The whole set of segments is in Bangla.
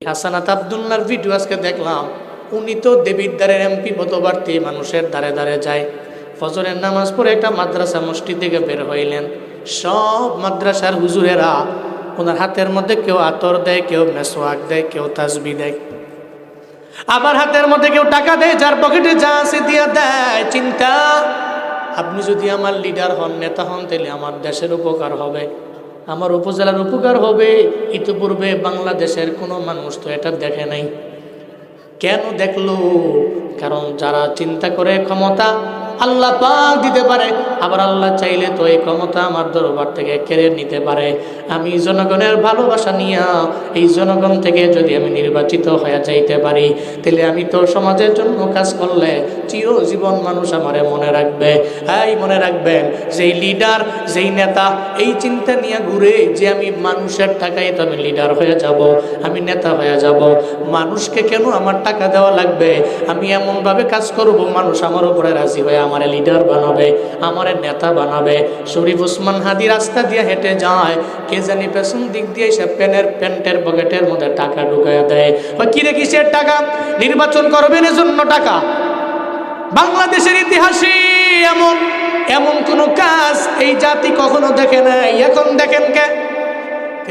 হাসানাত আবদুল্লার ভিডিও আজকে দেখলাম, উনি তো দেবিদ্বারের এমপি মতবার্তী মানুষের দ্বারে দ্বারে যায়। ফজরের নামাজ পড়ে একটা মাদ্রাসা মসজিদ থেকে বের হইলেন। সব মাদ্রাসার হুজুরেরা ওনার হাতের মধ্যে কেউ আতর দেয়, কেউ মেসোয়াক দেয়, কেউ তাসবি দেয়। আবার হাতের মধ্যে কেউ টাকা দেয়, যার পকেটে যা আছে দিয়া দেয়। চিন্তা, আপনি যদি আমার লিডার হন, নেতা হন, তাহলে আমার দেশের উপকার হবে। আমার উপজেলার উপকার হবে। ইতিপূর্বে বাংলাদেশের কোনো মানুষ তো এটা দেখে নাই। কেন দেখল? কারণ যারা চিন্তা করে ক্ষমতা আল্লাহ পাক দিতে পারে। আবার আল্লাহ চাইলে তো এই ক্ষমতা আমার দরবার থেকে কেড়ে নিতে পারে। আমি জনগণের ভালোবাসা নিয়ে এই জনগণ থেকে যদি আমি নির্বাচিত হয়ে যাইতে পারি, তাহলে আমি তো সমাজের জন্য কাজ করলে চিরজীবন মানুষ আমারে মনে রাখবে। এই মনে রাখবেন, যেই লিডার যেই নেতা, এই চিন্তা নিয়ে ঘুরে যে আমি মানুষের টাকায় তো আমি লিডার হয়ে যাব, আমি নেতা হয়ে যাব। মানুষকে কেন আমার টাকা দেওয়া লাগবে? আমি এমনভাবে কাজ করব, মানুষ আমার উপরে রাজি হয়ে আমার লিডার বানাবে, আমার নেতা বানাবে। শরীফ উসমান হাদি রাস্তা দিয়ে হেঁটে যায়, কে জানি পেছন দিক দিয়ে সে প্যানের প্যান্টের পকেটের মধ্যে টাকা ঢুকাইয়া দেয়। কিরে কিসের টাকা? নির্বাচন করবেন এজন্য টাকা? বাংলাদেশের ইতিহাসে এমন এমন কোন কাজ এই জাতি কখনো দেখে নাই। এখন দেখেন কে?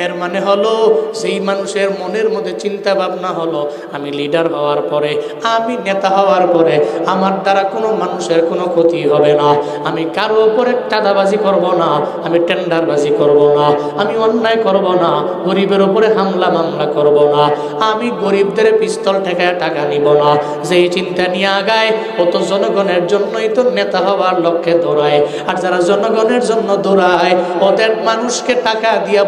এর মানে হলো সেই মানুষের মনের মধ্যে চিন্তা ভাবনা হলো, আমি লিডার হওয়ার পরে, আমি নেতা হওয়ার পরে, আমার দ্বারা কোনো মানুষের কোনো ক্ষতি হবে না। আমি কারও উপরে চাঁদাবাজি করব না, আমি টেন্ডারবাজি করব না, আমি অন্যায় করব না, গরিবের উপরে হামলা মামলা করব না, আমি গরিবদের পিস্তল ঠেকায় টাকা নিব না। যেই চিন্তা নিয়ে আগায় অত জনগণের জন্যই তো নেতা হওয়ার লক্ষ্যে দৌড়ায়। আর যারা জনগণের জন্য দৌড়ায়, ওদের মানুষকে টাকা দিয়া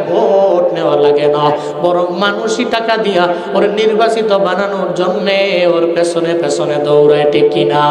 ভোট নেওয়া লাগে না। বরং মানুষই টাকা দিয়া ওর নির্বাচিত বানানোর জন্যে ওর পেছনে পেছনে দৌড়ায়, ঠিক কিনা?